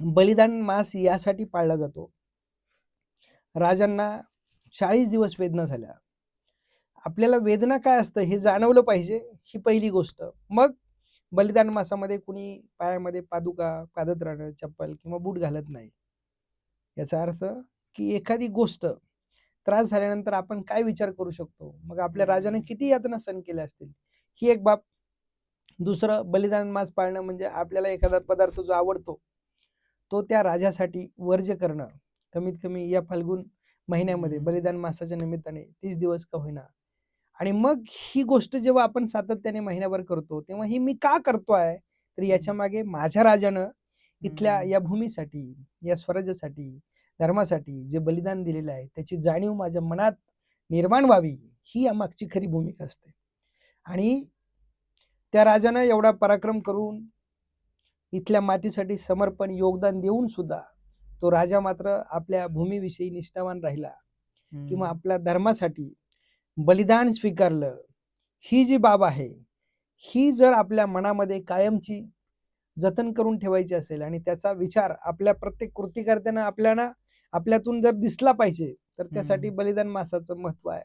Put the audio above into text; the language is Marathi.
बलिदान मास यासाठी पाळला जातो. राजांना चाळीस दिवस वेदना झाल्या. आपल्याला वेदना काय असतं हे जाणवलं पाहिजे ही पहिली गोष्ट. मग बलिदान मासामध्ये कुणी पायामध्ये पादुका पादत्राणं चप्पल किंवा बूट घालत नाही. याचा अर्थ की एखादी गोष्ट त्रास झाल्यानंतर आपण काय विचार करू शकतो? मग आपल्या राजाने किती यातना सहन केल्या असतील? ही एक बाब. दुसरं बलिदान मास पाळणं म्हणजे आपल्याला एखादा पदार्थ जो आवडतो तो त्या राजासाठी वर्ज्य करणं. कमीत कमी या फाल्गुन महिन्यामध्ये. बलिदान मासाच्या निमित्ताने तीस दिवस का होईना. आणि मग ही गोष्ट जेव्हा आपण सातत्याने महिन्याभर करतो तेव्हा ही मी का करतोय? तर याच्या मागे माझ्या राजानं इथल्या. या भूमीसाठी या स्वराज्यासाठी धर्मासाठी जे बलिदान दिलेलं आहे त्याची जाणीव माझ्या मनात निर्माण व्हावी ही या मागची खरी भूमिका असते. आणि त्या राजानं एवढा पराक्रम करून इथल्या मातीसाठी समर्पण योगदान देऊन सुद्धा तो राजा मात्र आपल्या भूमीविषयी निष्ठावान राहिला किंवा. आपल्या धर्मासाठी बलिदान स्वीकारलं ही जी बाब आहे ही जर आपल्या मनामध्ये कायमची जतन करून ठेवायची असेल आणि त्याचा विचार आपल्या प्रत्येक कृतीकर्त्यांना आपल्याला आपल्यातून जर दिसला पाहिजे तर त्यासाठी. बलिदान मासाचं महत्त्व आहे